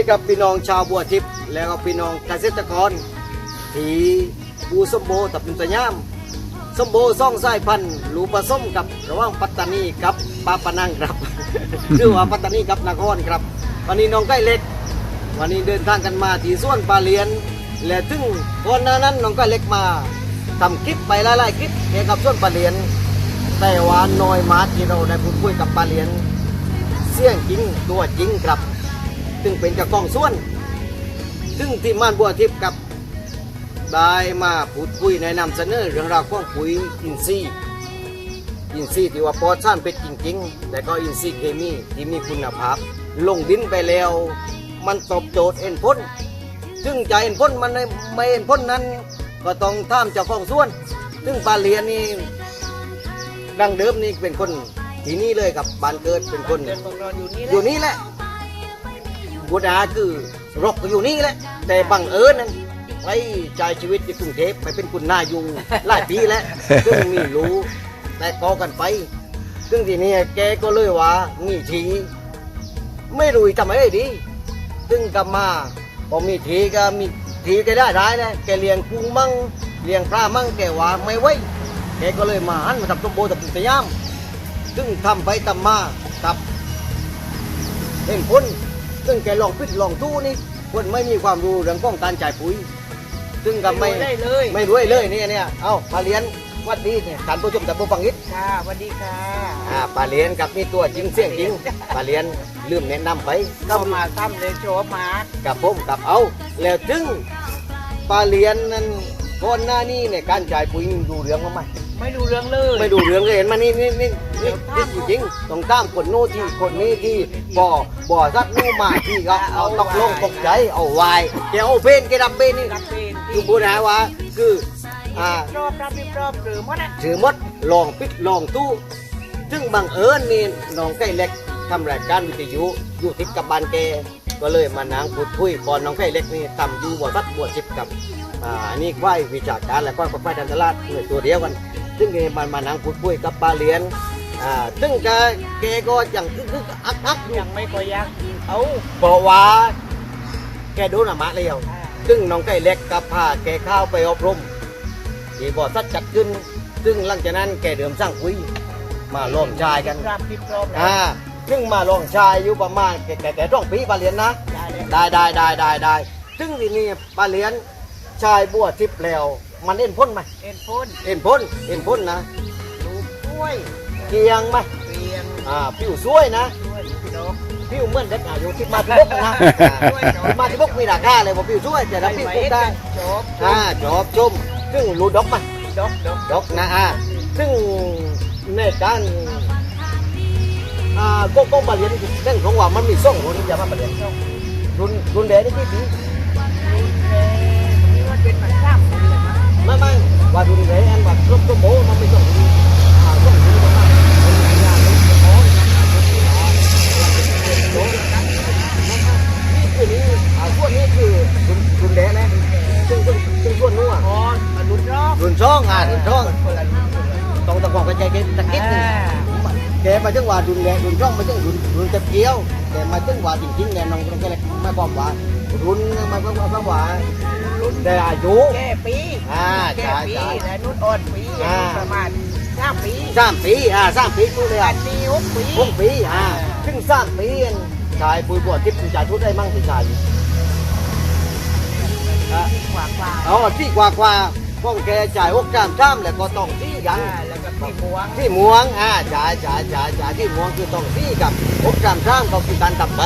ดีกับพี่น้องชาวบัวทิพย์แล้วก็พี่น้องเกษตรกรที่ปูสมโบตับเป็นตัวย่ามสมโบซ่องสายพันธุ์หลูผสมกับระหว่างปัตตานีกับปาปนังครับคือว่าปัตตานีกับนครครับ วันนี้น้องใกล้เล็ก วันนี้เดินทางกันมาที่สวนปลาเลียน และถึงก่อนหน้านั้นน้องใกล้เล็กมาทำคลิปไปหลายๆคลิปเกี่ยวกับสวนปลาเลียน แต่ว่าน้อยมาที่เราได้พูดคุยกับปลาเลียน เสี่ยงจริงตัวจริงครับ ซึ่งเป็นเจ้าของสวน ซึ่งที่ม่านบัวทิพย์กับได้มาพูดคุยแนะนำเสนอเรื่องราวของปุ๋ยอินทรีย์อินทรีย์ที่ว่าปอดสารเป็นจริงๆ แต่ก็อินทรีย์เคมีที่มีคุณภาพ ลงดินไปแล้ว มันตอบโจทย์เอ็นพ้นซึ่งจะเอ็นพ้นมันไม่ไม่เอ็นพ้นนั้น ก็ต้องท่ามเจ้าของสวน ซึ่งปาเลียนนี่ดังเดิมนี่เป็นคนที่นี่เลยกับบ้านเกิดเป็นคนอยู่นี่แหละ บุตรอาคือรกก็อยู่นี่แหละ แต่บังเอิญนั้นไปจ่ายชีวิตที่กรุงเทพไปเป็นคุณนายอยู่หลายปีแล้วซึ่งมีรู้แต่กอกันไป ซึ่งทีนี้แกก็เลยว่ามีทีไม่รู้ทำไมดี ซึ่งกับมาพอมีทีก็มีทีแกได้ได้นะแกเลี้ยงกุ้งมั่งเลี้ยงปลามั่งแกว่าไม่ไหวแกก็เลยมาหันมาทำต้มโบตับสยาม ซึ่งทำไปทำมากับเห็นพ้น ซึ่งแกลองพิดลองตู้นี่คนไม่มีความรู้เรื่องของการจ่ายปุ๋ย ซึ่งก็ไม่ได้เลย ไม่รู้เลยเนี่ยเนี่ยเอาปลาเลี้ยนวัดดีเนี่ยท่านผู้ชมแต่ผู้ฟังนิดค่ะสวัสดีค่ะอ่าปลาเลี้ยนกับนี่ตัวจริงเสียงจริงปลาเลี้ยนลืมแนะนำไปเข้ามาทำเลยโชว์มากับผมกับเอา แล้วถึงปลาเลี้ยนนั้นก่อนหน้านี้เนี่ยการจ่ายปุ๋ยดูเรื่องมั้ยไหม ไม่ดูเรื่องเลยไม่ดูเรื่องเลยเห็นมานี่นี่นี่นี่นี่จริงๆต้องตามคนโน้นที่คนนี้ที่บ่อบ่อสักนู่มาที่ก็เอาตกลงตกใจเอาวายแกเอาเพนแกดับเพนนี่รับเป็นคือพูดนะว่าคืออ่า รอบรับริบรอบหรือว่านะถือมดลองปิดลองตู้ ซึ่งบังเอิญนี่น้องไก่เล็กทำรายการวิทยุอยู่ติดกับบ้านแกก็เลยมานั่งพูดคุยก่อนน้องไก่เล็กนี่ทำอยู่บัวทัดบัวจิบกับอ่าอันนี้ไหววิชาการและก็ไฟดันตลาดหน่วยตัวเดียวกัน ซึ่งแกมันมานั่งพูดคุยกับปลาเลียนอ่าซึ่งแกแกก็อย่างคึกคึกอักอักอยู่ยังไม่ค่อยอยากเอาเพราะว่าแกโดนอามะแล้วซึ่งน้องไก่เล็กกับพาแกเข้าไปอบรมที่บ่อสัดจัดขึ้น ซึ่งหลังจากนั้นแกเดิมสร้างคุยมาล้อมชายกันรับริบรอบนะอ่าซึ่งมาลองชายอยู่ประมาณแกแกแกต้องปีปลาเลียนนะได้เลยได้ได้ได้ได้ได้ซึ่งทีนี้ปลาเลียนชายบัวทิพย์แล้ว มันเอ็นพ้นไหมเอ็นพ่นเอ็นพ้นเอ็นพ้นนะลูกกล้วยเกียงไหมเปลี่ยนอ่าผิวสวยนะกล้วยพี่น้องผิวเหมือนเด็กอายุที่มาที่บกนะอ่ามาที่บกมีราคาเลยบอกผิวสวยแต่ถ้าผิวบกได้จบอ่าจอบชมซึ่งรู้ดอกไหมดอกดอกดอกนะอ่าซึ่งในการอ่าก็ก็มาเรียนเรื่องของว่ามันมีส่งรุ่นอย่ามามาเรียนรุ่นรุ่นแดงนี่ที่ ไม่ไม่ว่ารุ่นแดงอันว่าครบก็โบมันไม่ส่งรุ่นอ่าส่งรุ่นมาเป็นหลายอย่างเลยโอ้นี่คือนี่อ่าส่วนนี้คือรุ่นรุ่นแดงนะซึ่งซึ่งซึ่งส่วนนู้นอะอ๋อมาลุ้นรอบรุ่นช่องอะรุ่นช่องคนละรุ่นคนละรุ่นต้องตะกอกกระจายกันตะกี้นึงแกมาจังหวะรุนแรงรุนร่องมาจังรุนรุนจะเกี้ยวแต่มาจังหวะจริงๆเนี่ยน้องตรงแกเลยไม่บอกว่ารุนมาเพราะว่าเพ ราะว่ารุนแต่อายุ แก่ปีอ่าแก่ใช่ปีใช่และนุ่นอ่อนปีอ่า ประมาณสามปีสามปีอ่าสามปีทุเรียแปนดปีหกปีหกปีอ่าถึงสามปีชายปุยบวชทิพย์จ่ายทุนได้มั่งสิชายอะกว่ากว่าอ๋อที่กว่ากว่าพ้องแกจ่ายหกจามจ้ามแล้วก็ต้องที่ยัอ่าง แล้วก็ปีม่วงที่ม่วงอ่าจ่ายจ่ายจ่ายจ่ายที่ม่วงคือต้องที่กับหกจามจ้ามก็คือการตับใบ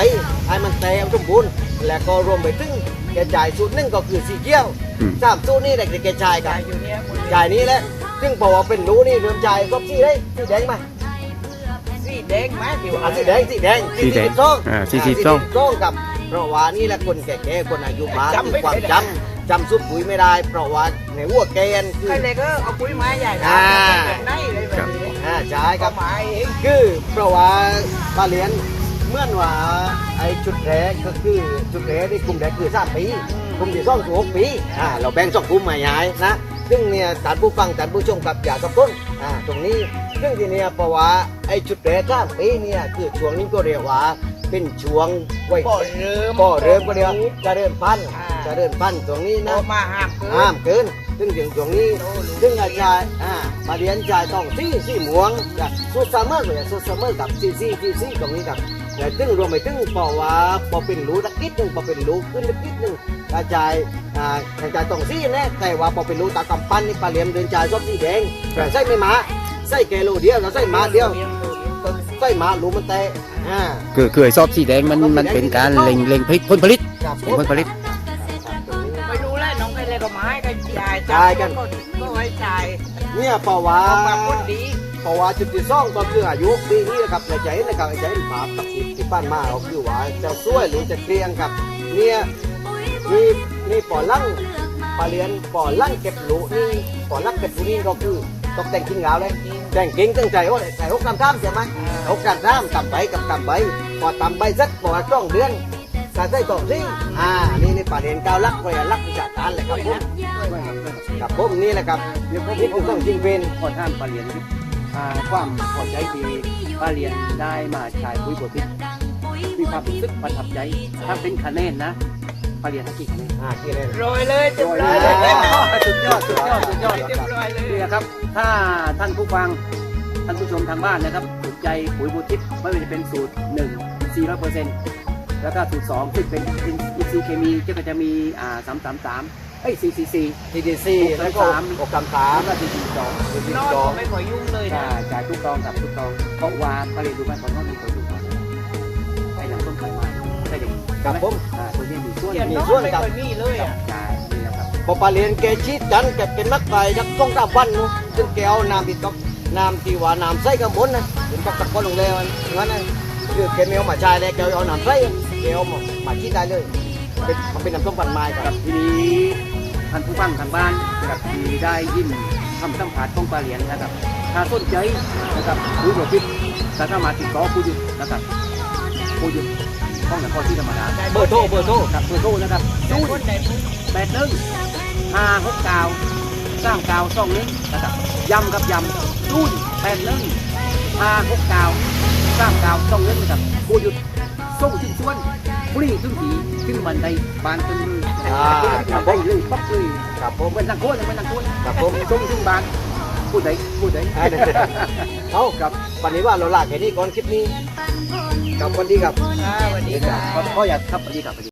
ให้มันเต็มสมบูรณ์แล้วก็รวมไปถึง แกจ่ายชุดหนึงก็คือสีเกี้ยวอืม สามตู้นี่แหละแกจ่ายกัจ่านยอยู่เนี่ยหมดจ่ายนี้แหละซึ่งบอกว่าเป็นรู้นี่รวมจ่ายก็สีได้สีแดงไหมสีแดงไหมผิวอะสีแดงสีแดงสีแดงส้มอ่าสีสีส้มส้มกับเพราะว่านี่แหละคนแก่ๆคนอายุมากมีความจำจำซุปปุ๋ยไม่ได้ เพราะว่าในหัวแกนคือใครเลยก็เอาปุ๋ยไม้ใหญ่นะอ่าไหนเลยแบบนี้อ่าใช่คก็รับหมายเองคือเพราะว่าปลาเลียน เมื่อนว่าไอ้จุดแรกก็คือจุดแรกที่กลุ่มแรกคือสามปีกลุ่มที่สองคือหกปีอ่าเราแบ่งสองกลุ่มมาย้ายนะ ซึ่งเนี่ยท่านผู้ฟังท่านผู้ชมกับอย่ากับต้นอ่าตรงนี้ซึ่งทีเนี้ยเพราะว่าไอ้จุดแรกสามปีเนี่ยคือช่วงนี้ก็เรียกว่าเป็นช่วงไว้บ่เริ่มบ่เริ่มก็เดียวจะเริ่มพันธุ์อ่าจะเริ่มพันธุ์ตรงนี้โตนะมาห้ามเกินห้ามเกินซึ่งถึงตรงนี้ ซึ่งอาจารย์อ่ามาเรียนจ่ายต้องซี่ซี่หมวงกับสุดซัมเมอร์เลยสุดซัมเมอร์กับซี่ซี่ซี่ซี่ตรงนี้กับ แต่ซึ่งรวมไปถึงเพราะว่าพอเป็นรูตะกิดหนึ่งพอเป็นรูขึ้นตะกิดหนึ่งกระจายอ่ากระจายต้องซี่แน่แต่ว่าพอเป็นรูตากำปั้นนี่ปลาเหลี่ยมเดินจ่ายชอบสีแดงแต่ใส่ไม่หมาใส่แกโลเดียวแล้วใส่หมาเดียวใส่หมารูมันแตะอ่าคือคือไอ้ซอบสีแดงมันมันเป็นการเล็งเล็งผลิตผลผลิตกับเล็งผลผลิตไปดูแลน้องไปเลยก็ไม้กันจ่ายจ่ายกันก็ไว้จ่ายเนี่ยเพราะว่าเอามาคนดี เพราะว่าจุดที่สองก็คืออายุปีนี้นะครับในใจนะครับในใจภาพกับที่ที่บ้านมาเราคือว่าจะช่วยหรือจะเกลียงกับเนี่ยนี่นี่ปอลั่งปลาเลียนปอลั่งเก็บหลูนี่ปอลั่งเก็บหลูนี่ก็คือตกแต่งกินเหงาเลยแต่งกิ้งตั้งใจว่าใส่หกกำท่ามใช่ไหมหกกำท่ามกำใบกับกำใบพอตำใบสักพอจ้องเดือนสาได้ตอบสิอ่านี่นี่ปลาเลียนก้าวลักไว้ลักวิชาการเลยครับผมกับผมนี่แหละครับนี่ผมต้องจริงเป็นขอท่านปลาเรียนอ่า ความพอใจที่ปลาเรียนได้มาใช้ปุ๋ยบดพิษมีความรู้สึกประทับใจถ้าเป็นคะแนนนะปลาเรียนให้กี่คะแนนอ่าที่เล่นโรยเลยเต็มร้อยโรเลยยเลยสุดยอดสุดยอดสุดยอดเต็มร้อยเลยนี่นะครับ ถ้าท่านผู้ฟังท่านผู้ชมทางบ้านนะครับสนใจปุ๋ยบูทิปไม่ว่าจะเป็นสูตร1 400เปอร์เซ็นต์แล้วก็สูตร2ซึ่งเป็นอินซีย์เคมีก็จะมีอ่า333 เอ้ย444ทีดีซีแล้วก็หกกำสามแล้วก็442ทีดีนอนสอก็งไม่ขอยุ่งเลยจ่านะยจ่ายทุกกองกับทุกกองเพราะว่าผลิตดูบ้านของน้องมีตัวอยู่ไอ้หนังต้มไข่ไม้ใช่เด็กกับผมอ่าตัวนี้มีส่วนเดี๋ยวมีนอนส่วนไม่กับค่อยมีเลยอะจ่ายนี่แหละครับพอปลาเลียนแกชีดจันแกเป็นนักไก่ยักต้องตามวันนู้ซึ่งแกเอาน้ำที่ตกน้ำที่ว่าน้ำใส่ข้างบนนะเป็นตกตะกอนลงเลยมันงั้นนะคือแกไม่เอามาใช้เลยแกเอาน้ำใส่แกเอามาชีดได้เลยเป็นมันเป็นน้ำต้มปั่นไม้คครัรับบทีนี้ ท่านผู้ฟังทางบ้านนะครับที่ได้ยินคำสัมผัสของปลาเหรียญนะครับ ถ้าสนใจนะครับผู้บริพิษสามารถติดต่อผู้หยุดนะครับผู้หยุดห้องนครที่ธรรมดาเบอร์โทรเบอร์โทรครับเบอร์โทรนะครับได้ศูนคนย์ได้ทุกแปดหนึ่งห้าหกเก้าสามเก้าสองหนึ่งนะครับย้ำกับย้ำศูนย์แปดหนึ่งห้าหกเก้าสามเก้าสองหนึ่งนะครับผู้หยุดส่งถึงชวนฟรีถึงทีถึงมันได้บานถึงมือ อ่าครับผมเลยปั๊บเลยครับผมเป็นนังโค้ดเป็นนังโค้ดครับผมชงถึงบ้านพูดไหนพูดไหนเอากับวันนี้ว่าเราลาแค่นี้ก่อนคลิปนี้กับวันดีครับอ่าสวัสดีค่ะก็อยากครับวันดีครับ